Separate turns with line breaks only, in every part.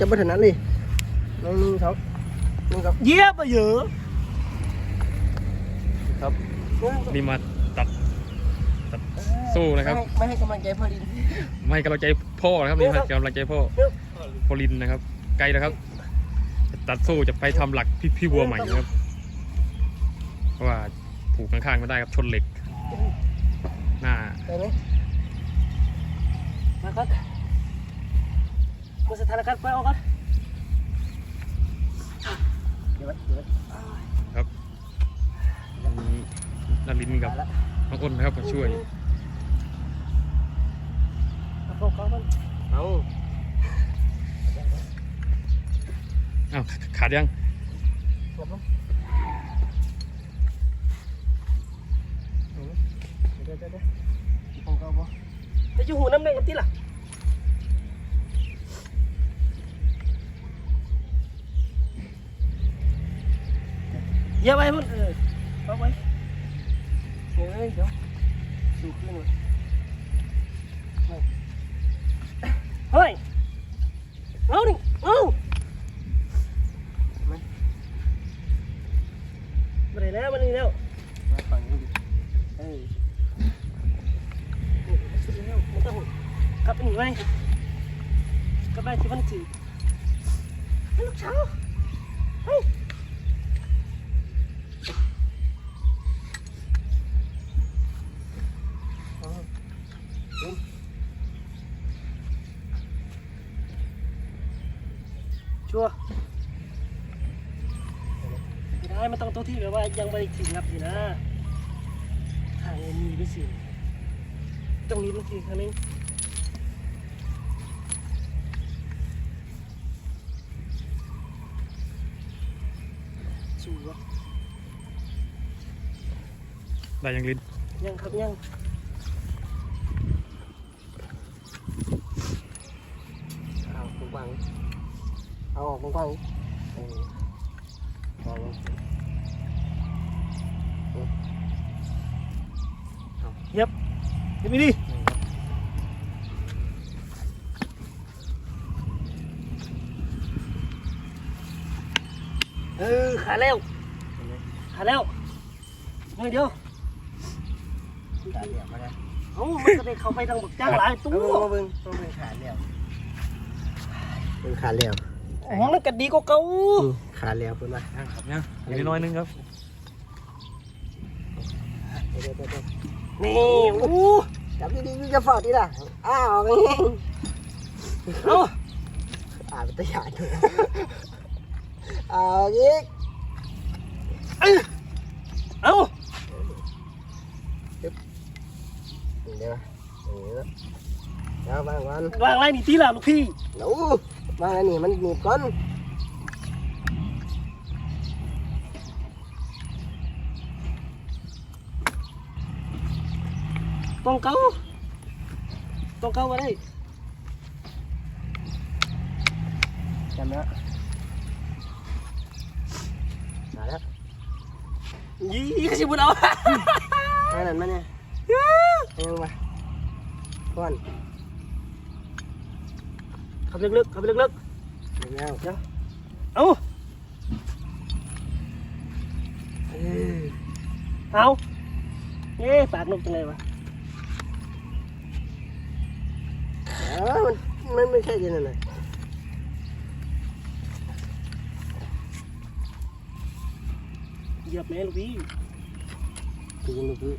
จะไม่ถนัดเลยหนึ่งสองหนึ่งสอง
เยี่ยมไปเยอะ
ครับนี่มาตัดตัดสู้นะครับ
ไม่ให้กำลังใจพอดี
ไม่ให้กำลังใจพ่อนะครับนี่ให้กำลังใจพ่อพอลินนะครับ ไกลแล้วครับ ตัดสู้จะไปทำหลักพี่พี่วัวใหม่นะครับเพราะว่าผูกข้างๆไม่ได้ครับชนเหล็ก หน้า
ได้ไหม
มาก่อน กูสถานการณ์ไฟออกก่อน
เดี๋ยวไว้เดี๋ยวไว้
ครับมีนารินกับน้องอ้นนะครับมาช่วย
เอาเข้าเข้าก่อน
เอา
อ้าวขาดยัง
หลบลงเดี๋ยวเดี๋ยวเดี๋ยวของเขาบ่
จะอยู่หูน้ำแดงกับที่ล่ะ เยี่ยมไปมันเออเไม่ได้มันต้องตัวที่แบบว่ายังไม่ได้ถึงครับอยู่นะทางนี้มีด้วยสิตรงนี้มันถึงทางนี้ชัวร์
ได้ยังลิน
ยังครับยัง
เอากว้างๆเอาออกกว้างๆเออเอาลง
เย็บเย็บไปดิเออขาแล้ว
เห็นไหม
ขาแล้วเฮ้ยเดี๋ยว
ขาเหลี่ยมมาแล้ว
เอ้ามันจะได้เข้าไปทางบักจ้างหลายตั
เอา
ว
เบิ่งเอาเบิ่งขาเหลี่ยมเป็นขาเหลี่ยม
ห้องนั้นก็ดีกว่าเก่า
ขาเหลี่ยมเพิ่นว่า
ยังครับยังอีกนิดน้อยนึงครับ
เดี๋ยวเดี๋ยวเดี๋ยว
นี่โอ้
จับดีๆจะฟอดดีล่ะ อ้าวไง
เอ้า
อ่าเป็นตัวอย่างด้วยอ่าอีก
เอ้า
เดี๋ยวเดี๋ยวแล้วบางวัน
วางไรนี่ตีล่ะลูกพี่
หนูบางอันนี้มันหนีบก้อน
ต้องเก่าต้องเก่ามาได้
จำแล้วมาแล้ว
ยี่ก็สิบุญเอา
อันนั้นมาเนี่ยเออมาก้อน
ขับลึกๆขับลึก
เดี๋ยวแล้ว
ๆเอ้า
เออ
เอาเอ๊ะปากนกจังไงวะ
เออมันมันไม่ใช่ดินอะไร
เหยียบแม่ลูกพี่
คือเมื่อกี้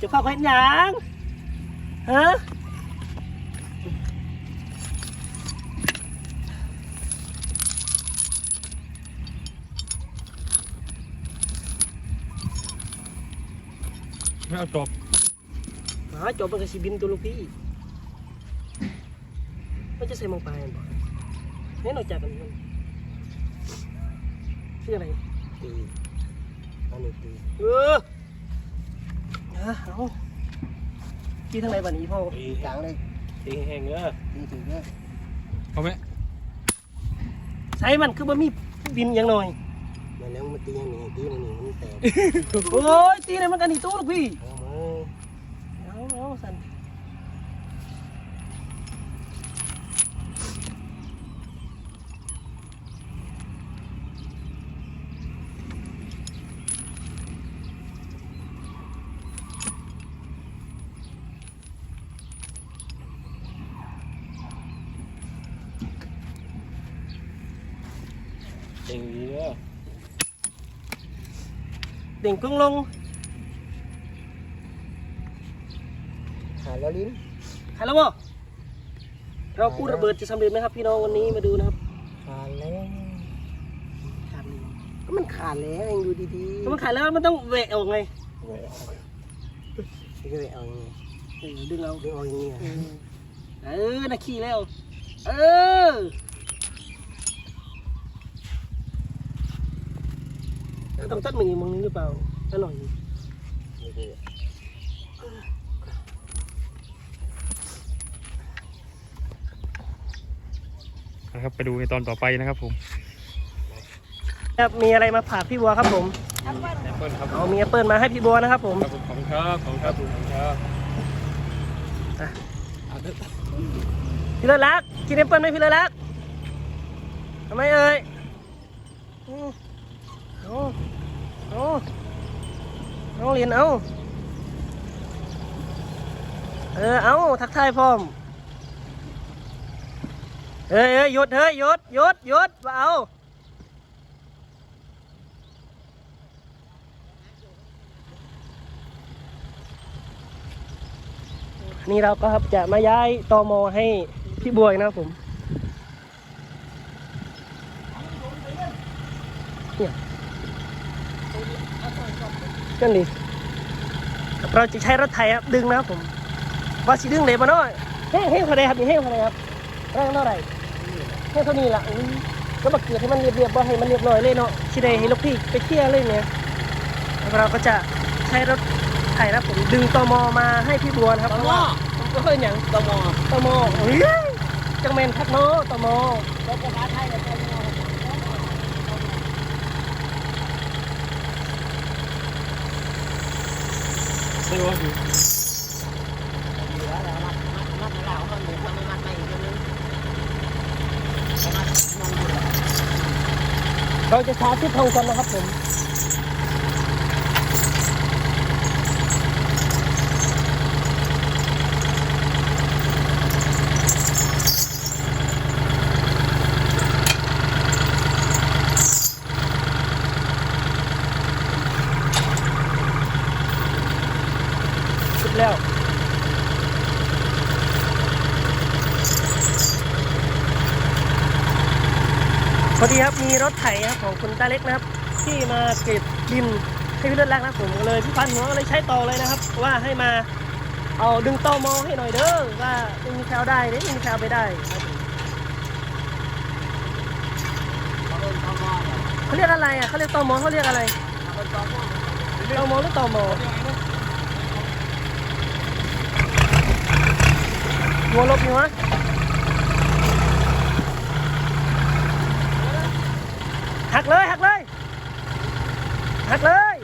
จะพาไปเห็นหยังฮะ
เอาจบ
หาจบมันก็สิบินตัวลูกพี่มันจะใส่มังปลายบ่เนี่ยนอกจากกันมันชื่ออะไร
ตีอันนี้ตี
เออฮะเอาที่ทางไหนบ้านี้พ่อ
กลางเลย
ตีแห้งเลย
ตีถึงเลย
เอาไหม
ใช้มันคือบ่มีบินอย่างหน่อย
มาแล้วมาตีอันนี้ตีอันนี้มันแตก
โอ้ยตีอะไรมันกันนี่ตู้ลูกพี่
เอามา
เอาเอา สันเด่ง กึ่งลง
หาแล้วลิ้น
หายแล้วบ่เรากู้ระเบิดจะสำเร็จไหมครับพี่น้องวันนี้มาดูนะครับ
ขาดแล้ว
ขาดเลย
ก็มันขาดแล้วเองดูดีๆ
ถ้ามันขาดแล้วมันต้องแหวะออกไง
เว้ยเอานี่ก็เลยเอาอย่างงี้
เออดึงเอา
ดึงเอาอย่างนี้
เออน่ะขี้แล้ว เออ ต้องตัดมือมึงนี้หรือเปล่าอร่อย
นี่ๆ
นะครับไปดูในตอนต่อไปนะครับผม
ครับมีอะไรมาผ่ากพี่บัวครับผม
แอปเปิลครับ
เอามีแอปเปิลมาให้พี่บัวนะครับผม
ครับผมขอบคุณครับขอบคุณครับขอบคุณครับ
อาเถอะ
พี่เลิศรักกินแอปเปิลไหมพี่เลิศรักทำไมเอ่ยอืมเอาเอาเอาเรียนเอาเออเอาทักทายพร้อมเอ้ยเอ้ยหยุดเฮ้ยหยุดหยุดหยุดมาเอานี่เราก็ครับจะมาย้ายตอมอให้พี่บวยนะครับผมเนี่ย นั่นดิเราจะใช้รถไถครับดึงนะครับผมว่าสิดึงเลยมาหน่อยเฮ้ยเฮ้ยเท่าไรครับนี่เฮ้ยเท่าไรครับแรงเท่าไหร่เฮ้ยเท่านี้ละอุ้ยก็มาเกลือให้มันเรียบๆว่าให้มันเรียบร้อยเลยเนาะที่ใดให้ลูกพี่ไปเที่ยวเลยเนี่ยแล้วเราก็จะใช้รถไถนะครับผมดึงตอมอมาให้พี่บัวนะครับเพราะว่าก็เฮ้ยอย่าง
ตมอ
ตอมอเฮ้ยจังเมนทักเนาะตอมอ
แล้วภาษาไทยเลยตมอ
ใช่ว่า
ดีแล้วแล้วมัดมัดมัดแล้วมันเหมือนมันไม่มัดไม่อีกนิดนึงมัดมั นอยู่แล้ว
เราจะชาร์จที่เท่ากันนะครับผม อดีครับมีรถไถครับของคุณตาเล็กนะครับ ที่มาเก็บดินให้พี่เลือดแรกนะผมก็เลยพี่พันหัวก็เลยใช้ต่อเลยนะครับ ว่าให้มาเอาดึงตอมอให้หน่อยเด้อว่าไม่มีแคลได้ไม่มีแคลไปได้
เขาเรี
ยกอะไรอะเขาเรียกตอมอเขาเรียกอะไร
ตมอ
มอหรือตอมอหัวลบหัว หักเลยหักเลยหักเลย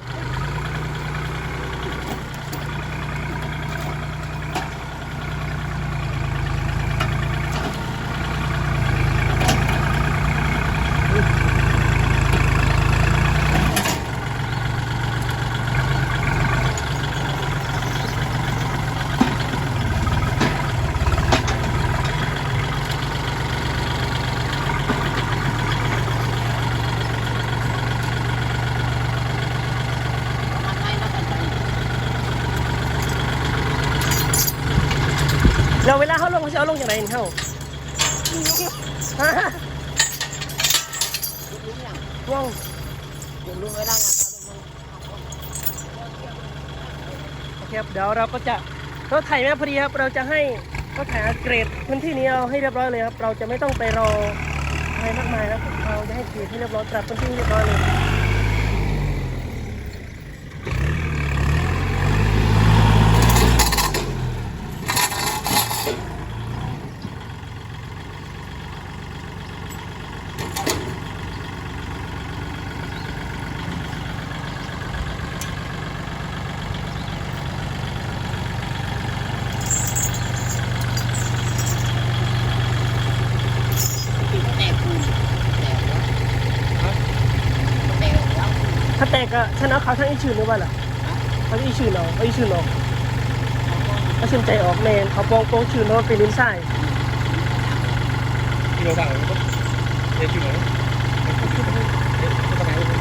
เราเวลาเขา ลงเขาจะเอาลงอย่างไรนี่เขาฮะว่อง
ผมรู้ไม่ได้นะ
โอเคครับเดี๋ยวเราก็จะรถไถแม่พอดีครับ เราจะให้รถไถเกรดพื้นที่นี้เราให้เรียบร้อยเลยครับ เราจะไม่ต้องไปรออะไรมากมายครับ เราจะให้เกรดให้เรียบร้อยปรับพื้นที่ให้เรียบร้อยเลย ก็ฉันเอาเขาทั้งอีชื่นหรือว่าล่ะเขาอีชื่นเอาเอาอีชื่นออกเขาชื่นใจออกแมนเขาปองโปองชื่นเนาะเป็นลิ้นไส้
ที่เราสั่งเลยก็เดี๋ยวชื่อไหนก็ไรนะ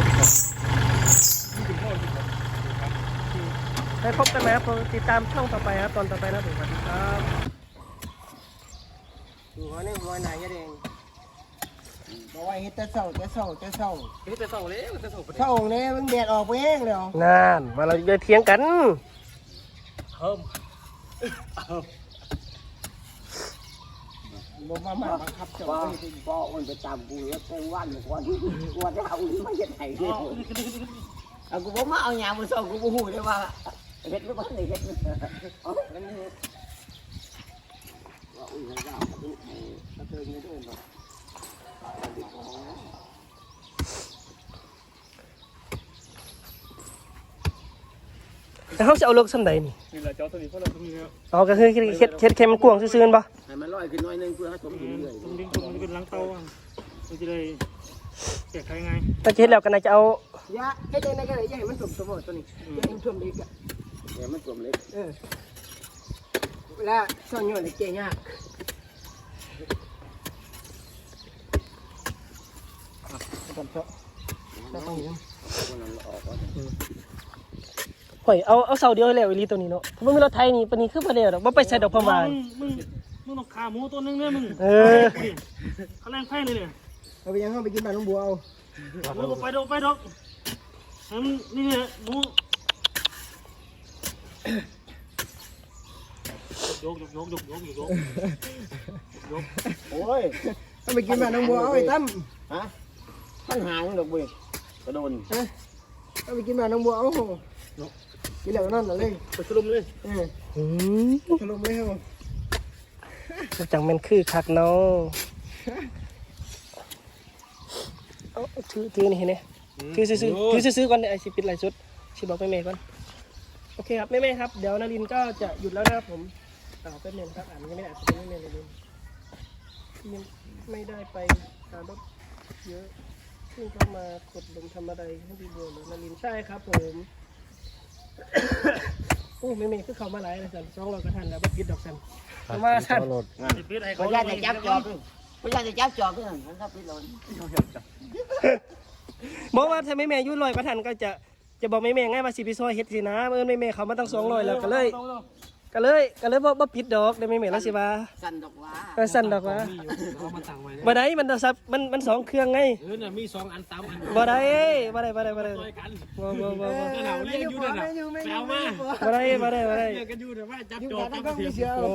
ได้
พบกันไหมครับติดตามช่องต่อไปครับ ตอนต่อไปนะผมสวัสดีครับ
ดูว่านี่หัวหนายแดง บอกว่าเฮ็ดแต่เศร้าแต่เศร้าแต่เศร้า
เฮ้ยแต่ส่งเลยแต่ส่งไป
เศร้าเนี่ยมันแดดออกไปเองแล้ว
นั่นมาเราจะเถียงกัน
เพิ่ม
บ่มามาบังคับเจ้า
พ่อ
ไว้ที่
พ่อมันไปตามกูแล้วกูวันก่อนกูว่าจะเอาอีไม่เห็นไหนเลยเอากูบอกมาเอาหยามาส่งกูบ่ฮู้เลยว่าเฮ็ดหรือบ่ได้เฮ็ดเอาอันนี้ว่าอุ้ยแล้วก็กระเทิงนี่ด้วย
แล้วเขาจะเอาเลิกสำใดนี่
นี่แหละจอตัวนี้เพราะเราตรงนี้
เอาก็คือเฮ็ดเฮ็ดเฮ็ดมันกวางซื่อๆป่ะ
ให้มันลอยขึ้นหน่อยนึงเพื่อให้สมดุลเลย
ตรงนี้ตรงนี้เป็นล้างเตามันจะได้แก้ไขง่าย
ถ้าจะเฮ็ดแล้วก็น่าจะเอา
ยะเฮ็ดจังได๋ก็ได้อย่าให้มันสมสมบูรณ์ตัวนี้อย่าให้มันท่วมอีกอะ
เดี๋ยวมันสวมเล็ก
เออเวลาซ่อนอยู่ในเกยยากก่อนเถอะแล้วต้องอยู่
คนนั้นออกก่อน
ข่อยเอาเอาเสาเดียวให้แล้วอีหลีตัวนี้เนาะถ้ามันมีรถไทยนี่ปานนี้คือบ่ได้ดอกบ่ไปใส่ดอกพะวาน
มึงมึงต้องขาหมูตัวนึงเนี่ยมึง
เออ
เขาแรงแพ้เลยเนี่ย
เอาไปยังเอาไปกินบ้านลุงบัวเอา
มึงไปดอกไปดอกมันนี่เนี่ยหมูยกยกยกยกยกยกยก
โอ้ย
เอาไปกินบ้านลุงบัวเอาไอ้ตั้ม
ฮะมันหางดอกเว้ยกระโดน
เอาไปกินบ้านลุงบัวเอากิ นแล้วนั่นน่ะเลย
ไปสรุปเลย
เออ
อืม
ถล่มเลยครับ
จังแม่นคือคักเนาะเอาถือถือนี่เห็นไหมถือซื้อๆถือซื้อๆก่อนเดี๋ยวไอสิปิดไลฟ์สดสิบอกแม่ๆก่อนโอเคครับแม่ๆครับเดี๋ยวนารินก็จะหยุดแล้วนะครับผมต่อเป็นเมนครับอ่านยังไม่ได้อ่านเป็นเมนเลยยังไม่ได้ไปหารถเยอะซึ่งเข้ามากดลงทำอะไรให้ดีบัวหรือนารินใช่ครับผม โอ้แม่ๆคือเขามาหลายเลยสันสองร้อยกระทันแล้วบ่ปิดดอกสันมาทัน
ปิดให้
พ
เขา
ยานจะจับจอบพยานจะจับจอบเพื่อนมันครับพี่หลน
บอกว่าถ้าแม่แม่อยุ่ลอยประทันก็จะจะบอกแม่แม่ง่ายมาสิพิซอยเฮ็ดสินะเมื่อแม่แม่เขามาตั้งสองร้อยแล้วก็เลย ก็เลยก็เลยบ่บ่ผิดดอกเด้แม่แม่แล้วสิว่า
สั่นดอกว่า
ก็สั่นดอกว่า
เอามาตั้งไว้
บ่ได้มันโทรศัพท์มันมันสองเครื่องไง
เออเนี่ยมีสองอันตามอัน
บ่ได้บ่ได้บ่ได้บ่ได้
ต่อยกัน
บ่บ่บ่บ่
เดี๋ยวเราเรียกอยู่เดี๋ยวเราไปเอามา
บ่ได้บ่ได้บ่ได้
เรียกกันอยู่เดี๋ยวว่าจับ
อยู่
จอ
กั
บบจั
นั่
บ
นก็
เทีย
มี
ม
เสีย
โอ้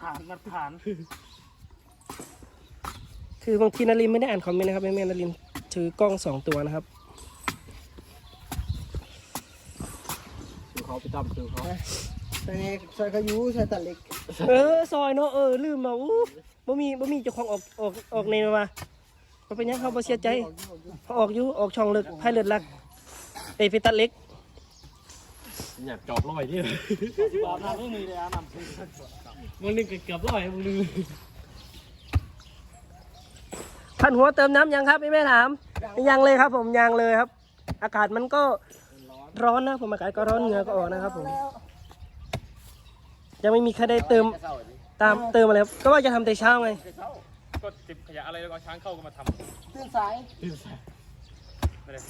ผ่านมาผ่าน
คือบางทีนารินไม่ได้อ่านคอมเมนต์นะครับแม่แม่นารินถือกล้องสองตัวนะครับ
เขาไปตามคือเขา
แต่นี่ใส่เขาอยู่ใส่ตัดเหล็ก
เออซอยเนาะเออลืมมาอู้บ่มีบ่มีเจ้าของออกออกออกในมาบ่เป็นหยังเขาบ่เสียใจเขาออกอยู่ออกช่องเลิกไพ่เลือดลักได้ไปตัดเล็ก
อยากจอบร้อยที่จอบน้ำไม่มีเลยอะน้ำมึงนึงเกือบร้อยมึงนึง
พันหัวเติมน้ำยังครับพี่แม่ถามยังเลยครับ ผมยังเลยครับ อากาศมันก็ร้อนนะผมอากาศก็ร้อนเหงื่อก็ออกนะครับผม ยังไม่มีใครได้เติมตามเติมอะไรครับก็ว่าจะทำแต่เช้าไง
ก็เก็บขยะอะไรแล้วก็ช้างเข้าก็มาท
ตื่นสายำ
ไม่ได้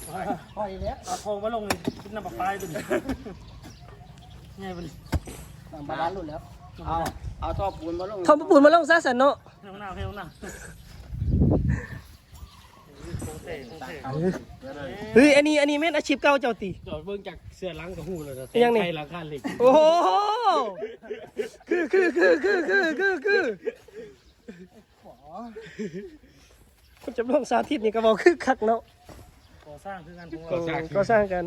ปล่อยแล้ว
เอาโพงมาลงเลยกินน้ำปลาปลายตัวนี้ง่ายไปเลย
ตามบาลานซ์หลุดแล้ว
เอา เอาท่อปูนมาลง
ทอมปูนมาลงซะสันเนาะ
ให้มันหน้าให้มันหน้าโค เท่โคเท่
เฮ้ยอันนี้อันนี้แม่นอาชีพเก่าเจ้าตี
จอดเบิ่งจากเสื้อล้างกับหูเลยนะ
ยังนี่
ใช้หลังคาเหล็ก
โอ้โหคือคือคือคือคือคือคือคุณจะลงสาธิตนี่ก็บอกคือคักเนาะ
ก่อสร้างคือกันของ
ก็
เรา
ก็สร้างกัน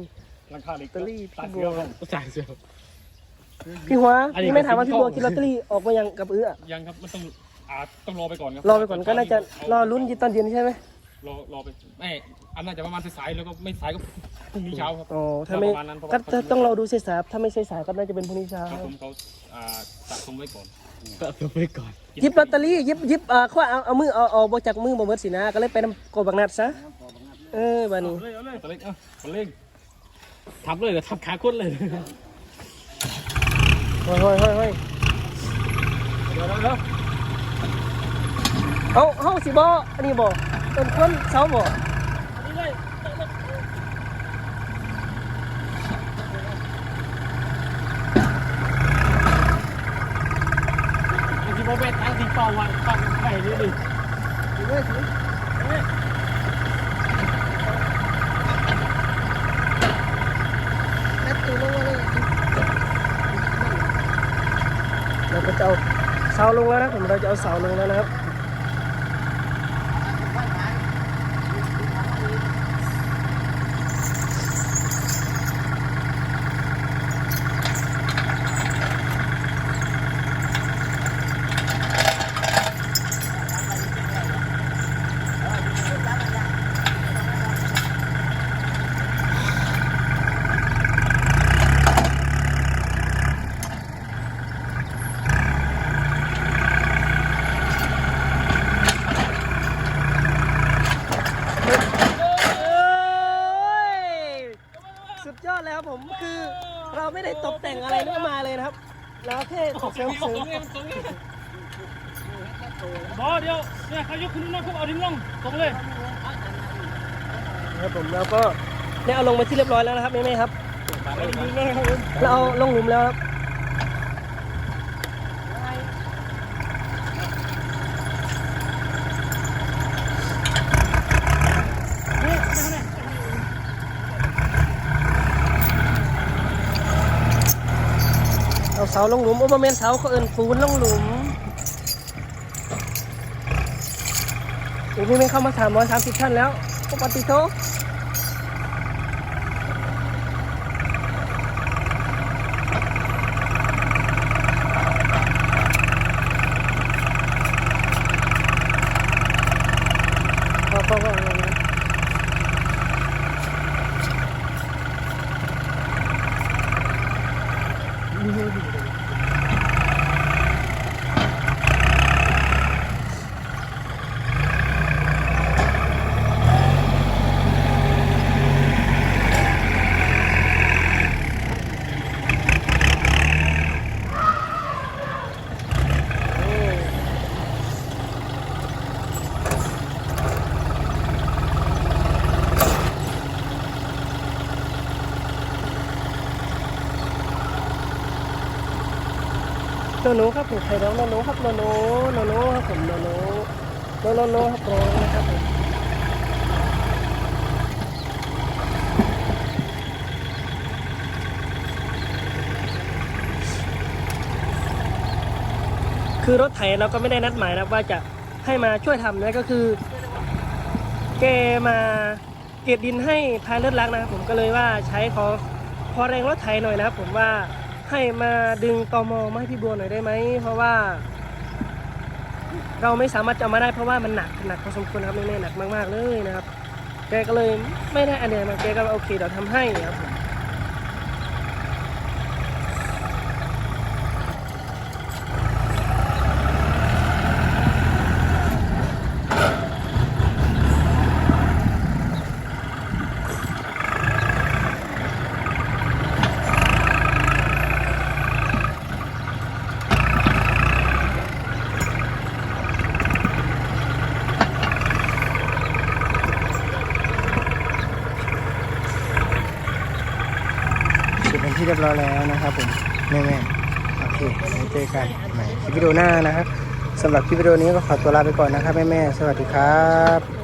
หลังคาเหล็ก
ลอตเตอรี่พี่
ตัด
บั
เสื
ว
อครับสร้างเสือ
พี่หัว
อันนี้
พี่ไม่ถามว่า
ก็
พี่บัว
เข้า
กินลอตเตอรี่ออกมายังกับเอื้อ
ยังครับมันต้องอาต้องรอไปก่อนครับ
รอไปก่อนก็น่าจะรอลุ้นยีตอนเย็นใช่ไหม
รอรอไปไม่อันน่าจะประมาณสายๆแล้วก็ไม่สายก็พรุ่งนี้เช้าครับ
อ๋อถ้าไม่
ประมาณนั้นเพราะว่า
ก็ต้องรอดูเสียสายถ้าไม่ใช่สายก็น่าจะเป็นพรุ่งนี้เช้า
ครับผมเขาอ่าสะสมไว้ก่อนสะสมไว้ก่อน
หยิบลอตเตอรี่หยิบหยิบอ่าเขาเอาเอามือเอาเอาบจากมือบ่เบิดสินะ ก็เลยไปนำกบบักนัดซะ
พอบังคับเลย
เออบานี้
เลยเอาเลยตัวเล็กเอาตัวเล็กทับเลยเดี๋ยวทับขาคนเลย
เฮ้ยเฮ้ยเฮ้ยเฮ้ย
เดี๋ยวเดี๋ยวเดี๋ยว
เอาเฮาสิบ่อันนี้บ่ ต้นคนเสาบ่
อันนี้เลยอันที่โมเมนต์อันที่เป่าวันปังไข่นี่ดิ
ถือไว้ถือแอปตัวลงมาเลย
เราก็จะเอาเสาลงแล้วนะผมเราจะเอาเสาลงแล้วนะครับ สุดยอดเลยครับ ผมคือเราไม่ได้ตกแต่งอะไรมากมายเลยนะครับ เราแค่เสริมเสริม
บอเดียวเนี่ยเขายกขึ้นนั่งเขาเอาดิ้นลงตรงเลย
ครับผมเราก็เนี่ยเอาลงมาที่เรียบร้อยแล้วนะครับแม่ๆครับ เราเอาลงหลุมแล้วครับ เสาลงหลุมโอ้มาเมนเสาเขาเอินปูนลงหลุมอู้มีเมนเข้ามาสามร้อยสามสิบท่านแล้วโอ้ปฏิโทพอพอพอพอ โนโนครับผมใครร้องโนโนครับโนโนโนโนครับผมโนโนโนโนโนครับร้องนะครับผมคือรถไถเราก็ไม่ได้นัดหมายนะว่าจะให้มาช่วยทำนะก็คือแกมาเก็บดินให้พายเลือดลักนะครับผมก็เลยว่าใช้ขอขอแรงรถไถหน่อยนะครับผมว่า ให้มาดึงตอมอมาให้พี่บัวหน่อยได้ไหม เพราะว่า เราไม่สามารถจะเอามาได้เพราะว่ามันหนักหนักพอสมควรครับแม่ๆหนักมากๆเลยนะครับ แกก็เลยไม่ได้อันเดียมาแกก็โอเคเดี๋ยวทำให้ครับผม เส รียบร้อยแล้วนะครับผมแม่แม่โอเคไว้เจอกันใหม่คลิปวิดีโอหน้านะครับสำหรับคลิปวิดีโอนี้ก็ขอตัวลาไปก่อนนะครับแม่แม่สวัสดีครับ